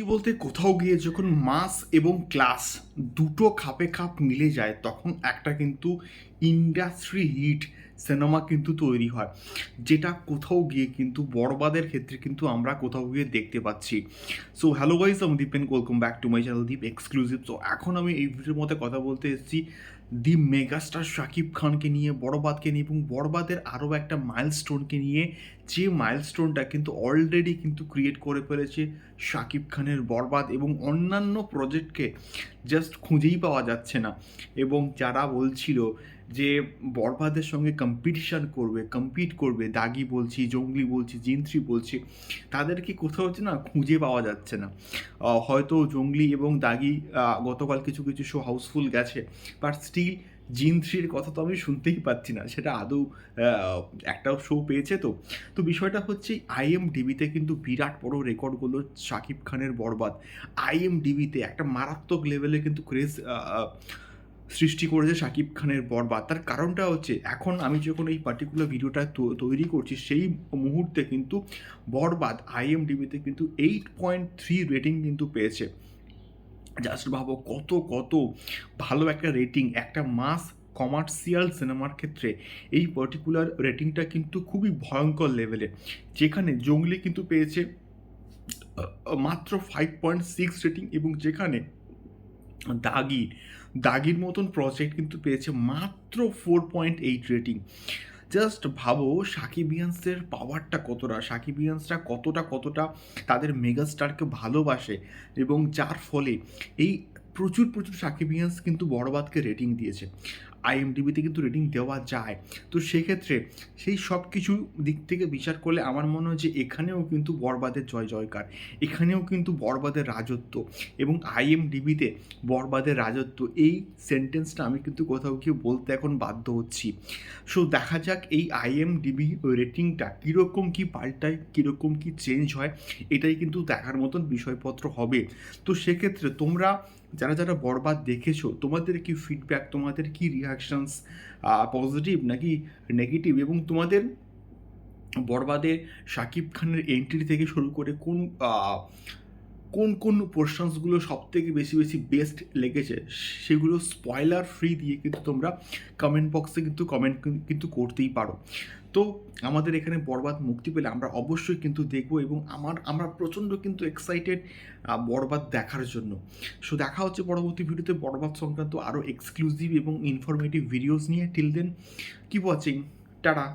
সত্যি বলতে কোথাও গিয়ে যখন মাস এবং ক্লাস দুটো খাপে খাপ মিলে যায়, তখন একটা কিন্তু ইন্ডাস্ট্রি হিট সিনেমা কিন্তু তৈরি হয়। যেটা কোথাও গিয়ে কিন্তু বরবাদের ক্ষেত্রে কিন্তু আমরা কোথাও গিয়ে দেখতে পাচ্ছি। সো হ্যালো গাইজ আমি Dipen welcome back to my channel Deep exclusive so এখন আমি এই ভিডিওর মধ্যে কথা বলতে এসেছি দি মেগাস্টার শাকিব খানকে নিয়ে, বড়বাদকে নিয়ে এবং বড়বাদের আরও একটা মাইলস্টোনকে নিয়ে। যে মাইলস্টোনটা কিন্তু অলরেডি কিন্তু ক্রিয়েট করে ফেলেছে শাকিব খানের বরবাদ এবং অন্যান্য প্রজেক্টকে জাস্ট খুঁজেই পাওয়া যাচ্ছে না। এবং যারা বলছিল যে বরবাদের সঙ্গে কম্পিটিশন করবে কম্পিট করবে দাগি বলছি জঙ্গলি বলছি জিন্ত্রি বলছি তাদেরকে কোথাও হচ্ছে না খুঁজে পাওয়া যাচ্ছে না। হয়তো জঙ্গলি এবং দাগি গতকাল কিছু কিছু শো হাউসফুল গেছে বাট স্টিল জিন থ্রির কথা তো আমি শুনতেই পাচ্ছি না সেটা আদৌ আহ, একটাও শো পেয়েছে তো। তো বিষয়টা হচ্ছে আইএম আইএমডিবিতে কিন্তু বিরাট বড় রেকর্ডগুলো শাকিব খানের বরবাদ আইএম আইএমডিবিতে একটা মারাত্মক লেভেলে কিন্তু ক্রেজ সৃষ্টি করেছে শাকিব খানের বরবাদ তার কারণটা হচ্ছে এখন আমি যখন এই পার্টিকুলার ভিডিওটা তৈরি করছি, সেই মুহূর্তে কিন্তু বরবাদ আইএমডিবিতে কিন্তু এইট পয়েন্ট থ্রি রেটিং কিন্তু পেয়েছে। জাস্ট ভাবো কত কত ভালো একটা রেটিং একটা মাস কমার্শিয়াল সিনেমার ক্ষেত্রে এই পার্টিকুলার রেটিংটা কিন্তু খুবই ভয়ঙ্কর লেভেলে যেখানে জঙ্গলি কিন্তু পেয়েছে মাত্র ফাইভ পয়েন্ট সিক্স রেটিং এবং যেখানে দাগি, দাগির মতন প্রজেক্ট কিন্তু পেয়েছে মাত্র four point eight rating just ভাবো সাকিবিয়ান্সের পাওয়ারটা কতটা সাকিবিয়ান্সরা কতটা কতটা তাদের মেগাস্টারকে ভালোবাসে এবং যার ফলে এই প্রচুর প্রচুর সাকিবিয়ান্স কিন্তু বড়বাদকে রেটিং দিয়েছে। আইএমডিবিতে কিন্তু রেটিং দেওয়া যায়। তো সেক্ষেত্রে সেই সব কিছু দিক থেকে বিচার করলে আমার মনে হয় যে এখানেও কিন্তু বরবাদের জয় জয়কার, এখানেও কিন্তু বরবাদের রাজত্ব এবং আইএমডিবিতে বরবাদের রাজত্ব, এই সেন্টেন্সটা আমি কিন্তু কোথাও গিয়ে বলতে এখন বাধ্য হচ্ছি। সো দেখা যাক এই আইএমডিবি রেটিংটা কীরকম কী পাল্টায়, কীরকম কী চেঞ্জ হয়, এটাই কিন্তু দেখার মতন বিষয়পত্র হবে। তো সেক্ষেত্রে তোমরা, যারা যারা বরবাদ দেখেছ, তোমাদের কি ফিডব্যাক তোমাদের কি রিয়াকশনস পজিটিভ নাকি নেগেটিভ এবং তোমাদের বরবাদে শাকিব খানের এন্ট্রি থেকে শুরু করে কোন কোন কোন পোর্শনসগুলো সব থেকে বেশি বেশি বেস্ট লেগেছে সেগুলো স্পয়লার ফ্রি দিয়ে কিন্তু তোমরা কমেন্ট বক্সে কিন্তু কমেন্ট কিন্তু করতেই পারো। তো আমাদের এখানে বরবাদ মুক্তি পেলে আমরা অবশ্যই কিন্তু দেখব এবং আমার, আমরা প্রচণ্ড কিন্তু এক্সাইটেড বরবাদ দেখার জন্য। সো দেখা হচ্ছে পরবর্তী ভিডিওতে বরবাদ সংক্রান্ত আরও এক্সক্লুসিভ এবং ইনফরমেটিভ ভিডিওস নিয়ে। Till then keep watching tata.